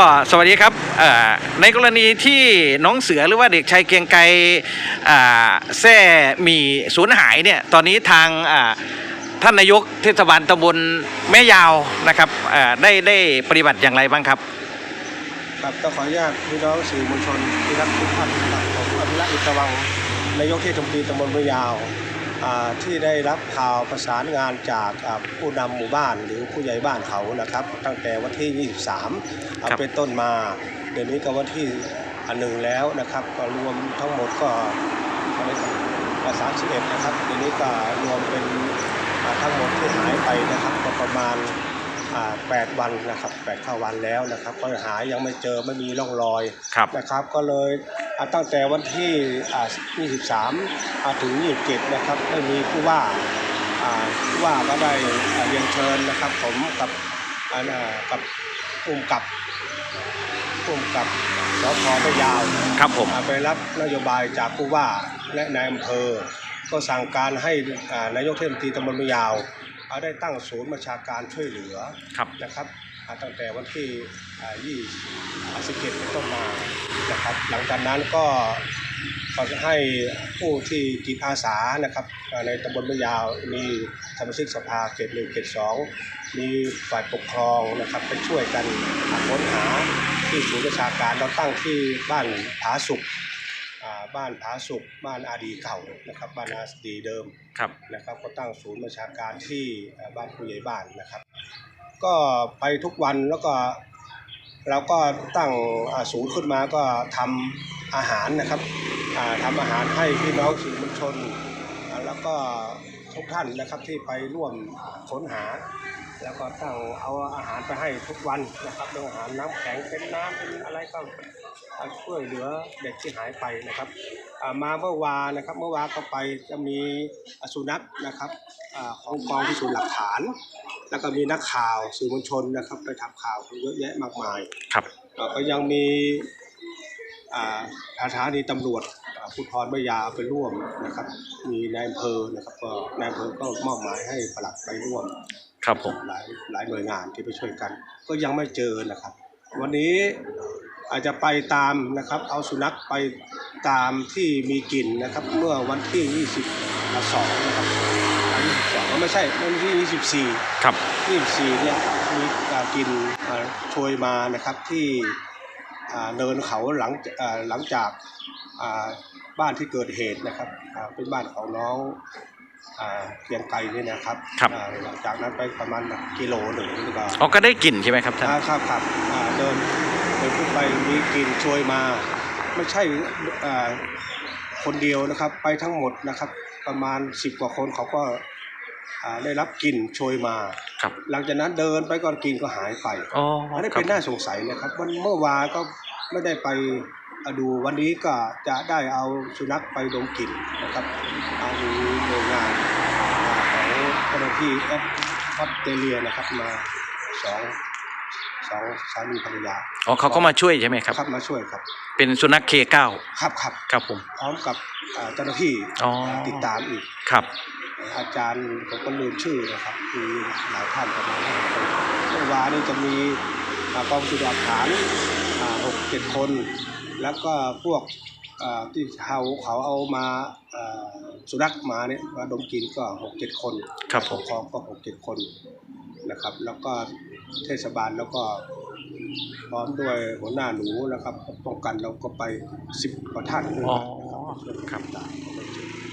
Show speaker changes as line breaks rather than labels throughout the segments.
็สวัสดีครับในกรณีที่น้องเสือหรือว่าเด็กชายเกียงไกรอ่แท่มีสูญหายเนี่ยตอนนี้ทางท่านนายกเทศบาลตำบลแม่ยาวนะครับได้ได้ปฏิบัติอย่างไรบ้างครับ
ครับต้องขออนุญาตพี่น้องสื่อมวลชนที่รักทุกท่านครับผมอภิรักษ์อินทวังนายกเทศมนตรีตำบลมะยาว ที่ได้รับข่าวประสานงานจากอ่าผู้นำหมู่บ้านหรือผู้ใหญ่บ้านเขานะครับ ตั้งแต่วันที่ 23
ครับ
เป็นต้นมา เดี๋ยวนี้ก็วันที่อ่าหนึ่งแล้วนะครับก็รวมทั้งหมดก็สามสิบเอ็ดนะครับเดี๋ยวนี้ก็รวมเป็นอ่าทั้งหมดที่หายไปนะครับก็ประมาณอ่า8วันนะครับ8เข้าวันแล้วนะครับก็หายังไม่เจอไม่มีร่องรอย
ครับ
นะครับ ก็เลยอ่า ตั้งแต่วันที่อ่า23อ่าถึง 27 นะครับได้มีผู้ว่าอ่าผู้ว่าก็ได้อ่าเรียนเชิญนะครับผมกับอ่าน่ะกับอุ้มกับอุ้มกับสพพะยาว
ครับผม
อ่าไปรับนโยบายจากผู้ว่าและนายอำเภอ ก็สั่งการให้อ่านายกเทศมนตรีตำบลมะยาวอ่าได้ตั้งศูนย์บัญชาการช่วยเหลือ
ครับ
นะครับอ่าตั้งแต่วันที่อ่ายี่สิบเจ็ดเป็นต้นมานะครับ หลังจากนั้นก็ก็จะให้ผู้ที่จิตอาสานะครับอ่าในตำบลมะยาวมีสมาชิกสภาเขตหนึ่งเขตสองมีฝ่ายปกครองนะครับไปช่วยกันค้นหาที่ศูนย์ราชาการเราตั้งที่บ้านผาสุกอ่าบ้านผาสุกบ้านอาดีเก่านะครับบ้านอาดีเดิม
ครับ
นะครับก็ตั้งศูนย์บัญชาการที่เอ่อบ้านผู้ใหญ่บ้านนะครับ ก็ไปทุกวันแล้วก็เราก็ตั้งศูนย์ขึ้นมาก็ทำอาหารนะครับอ่าทำอาหารให้พี่น้องสื่อมวลชน แล้วก็ทุกท่านนะครับที่ไปร่วมค้นหา แล้วก็ตั้งเอาอาหารไปให้ทุกวันนะครับเรื่องอาหารน้ำแข็งเป็นน้ำเป็นอะไรก็อ่าช่วยเหลือเด็กที่หายไปนะครับอ่ามาเมื่อวานนะครับเมื่อวานก็ไปจะมีอ่าสุนัขนะครับอ่าของกองพิสูจน์หลักฐาน แล้วก็มีนักข่าวสื่อมวลชนนะครับ ไปทำข่าวเยอะแยะมากมาย
ครับ
อ่าก็ยังมีอ่าสถานีตำรวจอ่า ภูธรเมยาไปร่วมนะครับ มีนายอำเภอนะครับก็นายอำเภอก็มอบหมายให้ปลัดไปร่วม
ครับผม
หลายหลายหน่วยงานที่ไปช่วยกัน ก็ยังไม่เจอนะครับ วันนี้อาจจะไปตามนะครับเอาสุนัขไปตามที่มีกลิ่นนะครับ เมื่อวันที่ 22 นะครับ22ไม่ใช่วันที่ 24
ครับ
24 เนี่ยมีการกินอ่าโชยมานะครับที่อ่าเนินเขาหลังอ่าหลังจากอ่า บ้านที่เกิดเหตุนะครับอ่าเป็นบ้านของน้องอ่าเพียงไกลนี่นะครับ
ครับ
อ่าหลังจากนั้นไปประมาณกิโลหนึ่งนี่ก็
อ๋อก็ได้กลิ่นใช่ไหมครับท่าน
อ่าครับครับอ่าเดินเดินขึ้นไปมีกลินโชยมา ไม่ใช่อ่าคนเดียวนะครับ ไปทั้งหมดนะครับ ประมาณ10กว่าคนเขาก็อ่าได้รับกลิ่นโชยมา
ครับ
หลังจากนั้นเดินไปก่อนกินก็หายไป
อ๋อ
อันนี้
ครั
เป็
บ
นน่าสงสัยนะครับวันเมื่อวานก็ไม่ได้ไป ดูวันนี้ก็จะได้เอาสุนัขไปดมกลิ่นนะครับเอาดูหน่วยงานอ่าของเจ้าหน้าที่แอดออสเตรเลียนะครับมาสองสองสามีภรรยา
อ๋อเขาก็มาช่วยใช่ไหมครับ
ครับมาช่วยครับ
เป็นสุนัขเคเก้า
ครับครับ
ครับผม
พร้อมกับอ่าเจ้าหน้าที่
อ๋อ
ติดตามอีก
ครับ
อาจารย์ผมก็ลืมชื่อนะครับมีหลายท่านประมาณห้าคนเมื่อวานนี้จะมีอ่ากองพิสูจน์หลักฐานอ่าหกเจ็ดคน แล้วก็พวกอ่าที่เขาเขาเอามาอ่าสุนัขมาเนี่ยมาดมกลินก็หกเจ็ดคน
ครับผม
ปกครองก็หกเจ็ดคนนะครับ แล้วก็เทศบาลแล้วก็พร้อมด้วยหัวหน้าหนูนะครับป้องกันเราก็ไปสิบกว่าท่านด้วย
อ๋อ
กันนะครับ
ครับ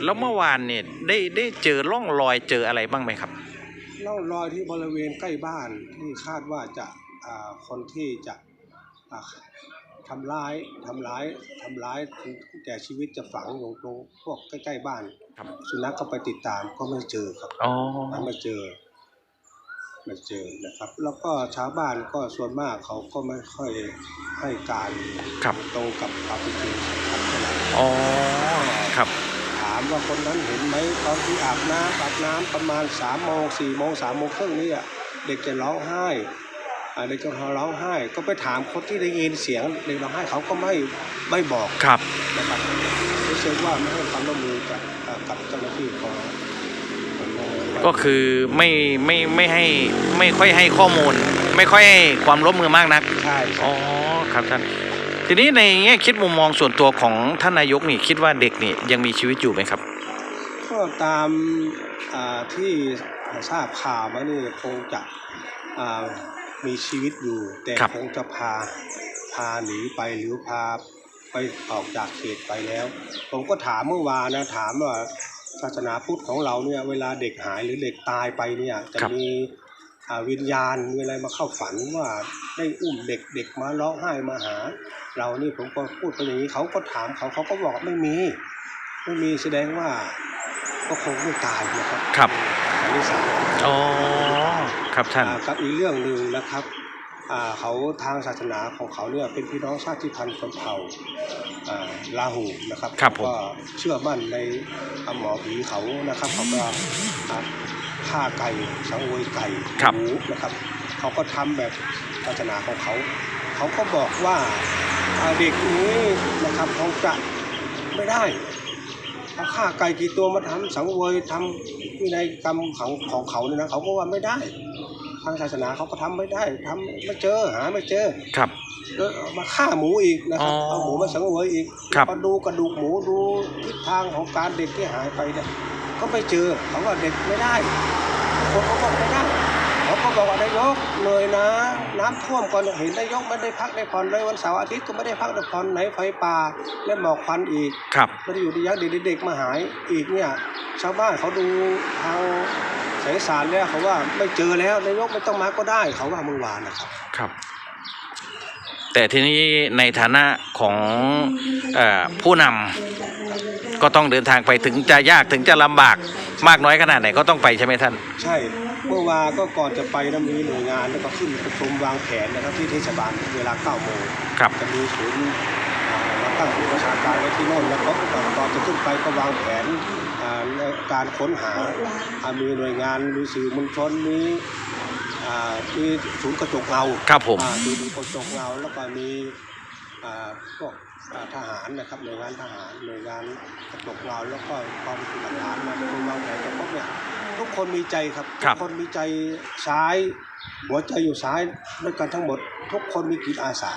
แล้วเมื่อวานเนี่ยได้ได้เจอร่องรอยเจออะไรบ้างไหมครับ
ร่องรอยที่บริเวณใกล้บ้านที่คาดว่าจะอ่าคนที่จะอ่า ทำร้ายทำร้ายทำร้ายถึงแก่ชีวิตจะฝังอยู่ตรงพวกใกล้ๆบ้าน
ครับ
สุนัขก็ไปติดตามก็ไม่เจอครับ
อ๋อ
ไม่เจอไม่เจอนะครับ แล้วก็ชาวบ้านก็ส่วนมากเขาก็ไม่ค่อยให้การ
ครับ
ตรงกับความเป็นจริงครับเท่าไหร่
อ๋อ ครับ
ถามว่าคนนั้นเห็นไหมตอนที่อาบน้ำอาบน้ำประมาณสามโมงสี่โมงสามโมงครึ่งนี่อะเด็กจะร้องไห้อ่า เด็กจะร้องไห้ ก็ไปถามคนที่ได้ยินเสียงเด็กร้องไห้เขาก็ไม่ไม่บอก
ครับ
นะครับรู้สึกว่าไม่ให้ความร่วมมือกับอ่ากับเจ้าหน้าที่ของ
ก็คือไม่ไม่ไม่ให้ไม่ค่อยให้ข้อมูล ไม่ค่อยให้ความร่วมมือมากนัก
ใช่
อ๋อครับท่านทีนี้ในแง่คิดมุมมองส่วนตัวของท่านนายกนี่คิดว่าเด็กนี่ยังมีชีวิตอยู่ไหมครับ
ก็ตามอ่าที่ทราบข่าวมานี่คงจะอ่า มีชีวิตอยู่ แต่
ครับ
คงจะพาพาหนีไปหรือพาไปออกจากเขตไปแล้ว ผมก็ถามเมื่อวานนะถามว่าศาสนาพุทธของเราเนี่ยเวลาเด็กหายหรือเด็กตายไปเนี่ยจะ
ครับ
มีอ่าวิญญาณมีอะไรมาเข้าฝันว่าได้อุ้มเด็กเด็กมาร้องไห้มาหา เรานี่ผมก็พูดไปอย่างนี้เขาก็ถามเขาเขาก็บอกว่าไม่มี ไม่มีแสดงว่า ก็คงไม่ตายนะครับ
ครับ
อันที่สาม
อ๋อครับท่าน
อ่ากับอีกเรื่องหนึ่งนะครับอ่าเขาทางศาสนาของเขาเนี่ยเป็นพี่น้องชาติพันธุ์ชนเผ่าอ่าลาหูนะครับ
ครับผม
ก็เชื่อมั่นในหมอผีเขานะครับเขาก็อ่าฆ่าไก่สังเวยไก่
ครับ
หมูนะครับ เขาก็ทำแบบศาสนาของเขา เขาก็บอกว่าอ่าเด็กนี้นะครับคงจะไม่ได้ เอาฆ่าไก่กี่ตัวมาทำสังเวยทำวินัยกรรมของของเขาเนี่ยนะเขาก็ว่าไม่ได้ ทางศาสนาเขาก็ทำไม่ได้ทำไม่เจอหาไม่เจอ
ครับ
แล้วเอามาฆ่าหมูอีกนะครับ
อ๋อ
เอาหมูมาสังเวยอีก
ครับ
มาดูกระดูกหมูดูทิศทางของการเด็กที่หายไปเนี่ยก็ไม่เจอเขาว่าเด็กไม่ได้ คนเขาบอกไม่ได้ เขาก็บอกว่านายกเหนื่อยนะ น้ำท่วมก่อนเห็นนายกไม่ได้พักได้ผ่อนเลยวันเสาร์อาทิตย์ก็ไม่ได้พักได้ผ่อนไหนไฟป่าและหมอกควันอีก
ครับ
ไม่ได้อยู่ดียักษ์เด็กๆมาหายอีกเนี่ยชาวบ้านเขาดูทางสายสารแล้วเขาว่าไม่เจอแล้วนายกไม่ต้องมาก็ได้เขาว่าเมื่อวานนะครับ
ครับ แต่ทีนี้ในฐานะของเออผู้นำก็ต้องเดินทางไปถึงจะยากถึงจะลำบากมากน้อยขนาดไหนก็ต้องไปใช่ไหมท่าน
ใช่เมื่อวานก็ก่อนจะไปนะมีหน่วยงานแล้วก็ขึ้นประชุมวางแผนนะครับที่เทศบาลเวลา9โมง
ครับ
จะมีศูนย์อ่ามาตั้งศูนย์ประชาการไว้ที่โน่นแล้วก็ก่อนจะขึ้นไปก็วางแผนอ่าในการค้นหาอ่ามีหน่วยงานมีสื่อมวลชนมี อ่ามีศูนย์กระจกเงา
ครับผม
อ่าดูดูกระจกเงาแล้วก็มีอ่าพวกอ่าทหารนะครับหน่วยงานทหารหน่วยงานกระจกเงาแล้วก็กองพิสูจน์หลักฐานมาดูวางแผนกันพบเนี่ยทุกคนมีใจครับ
ครับ
ทุกคนมีใจซ้าย หัวใจอยู่ซ้ายด้วยกันทั้งหมด ทุกคนมีจิตอาสา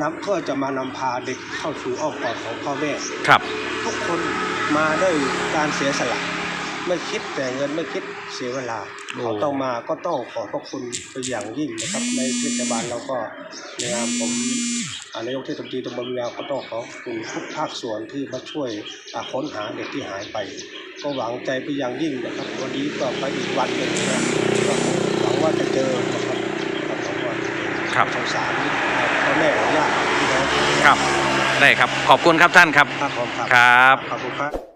นำเพื่อจะมานำพาเด็กเข้าสู่อ้อมกอดของพ่อแม่
ครับ
ทุกคนมาด้วยการเสียสละ ไม่คิดแต่เงินไม่คิดเสียเวลา
โอ้
เขาต้องมาก็ต้องขอบพระคุณเป็นอย่างยิ่งนะครับ ในเทศบาลเราก็ในนามผมอ่านายกเทศมนตรีตำบลเมียก็ต้องขอบคุณทุกภาคส่วนที่มาช่วยอ่าค้นหาเด็กที่หายไป ก็หวังใจเป็นอย่างยิ่งนะครับ วันนี้ก็ไปอีกวันหนึ่งนะก็หวังว่าจะเจอนะครับครับหวังว่า
ครับ
สงสารพ่อแม่ญาติพี่น้อง
ครับได้ครับขอบคุณครับท่านครับ
ครับผมครับ
ครับ
ขอบคุณครับ